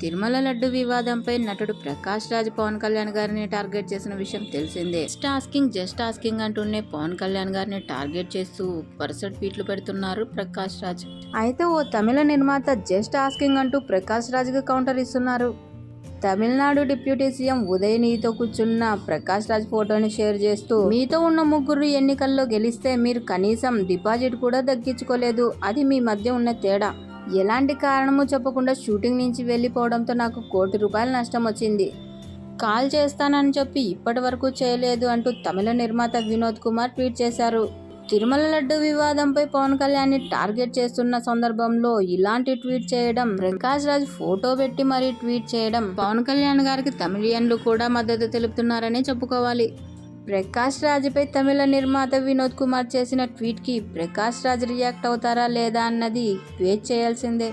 తిరుమల లడ్డు వివాదంపై నటుడు ప్రకాష్ రాజ్ పవన్ కళ్యాణ్ గారిని టార్గెట్ చేసిన విషయం తెలిసిందే. జస్ట్ ఆస్కింగ్ జస్ట్ ఆస్కింగ్ అంటూనే పవన్ కళ్యాణ్ గారిని టార్గెట్ చేస్తూ వరుస ట్వీట్లు పెడుతున్నారు ప్రకాష్ రాజ్. అయితే ఓ తమిళ నిర్మాత జస్ట్ ఆస్కింగ్ అంటూ ప్రకాష్ రాజ్కి కౌంటర్ ఇస్తున్నారు. తమిళనాడు డిప్యూటీ సీఎం ఉదయనిధితో కూర్చున్న ప్రకాష్ రాజ్ ఫోటోని షేర్ చేస్తూ మీతో ఉన్న ముగ్గురు ఎన్నికల్లో గెలిస్తే మీరు కనీసం డిపాజిట్ కూడా దక్కించుకోలేదు అది మీ మధ్య ఉన్న తేడా. ఎలాంటి కారణము చెప్పకుండా షూటింగ్ నుంచి వెళ్ళిపోవడంతో నాకు కోటి రూపాయల నష్టం వచ్చింది. కాల్ చేస్తానని చెప్పి ఇప్పటి వరకు చేయలేదు అంటూ తమిళ నిర్మాత వినోద్ కుమార్ ట్వీట్ చేశారు. తిరుమల లడ్డు వివాదంపై పవన్ కళ్యాణ్ని టార్గెట్ చేస్తున్న సందర్భంలో ఇలాంటి ట్వీట్ చేయడం ప్రకాష్ రాజ్ ఫోటో పెట్టి మరీ ట్వీట్ చేయడం పవన్ కళ్యాణ్ గారికి తమిళియన్లు కూడా మద్దతు తెలుపుతున్నారని చెప్పుకోవాలి. ప్రకాష్ రాజ్పై తమిళ నిర్మాత వినోద్ కుమార్ చేసిన ట్వీట్కి ప్రకాష్ రాజ్ రియాక్ట్ అవుతారా లేదా అన్నది వెయిట్ చేయాల్సిందే.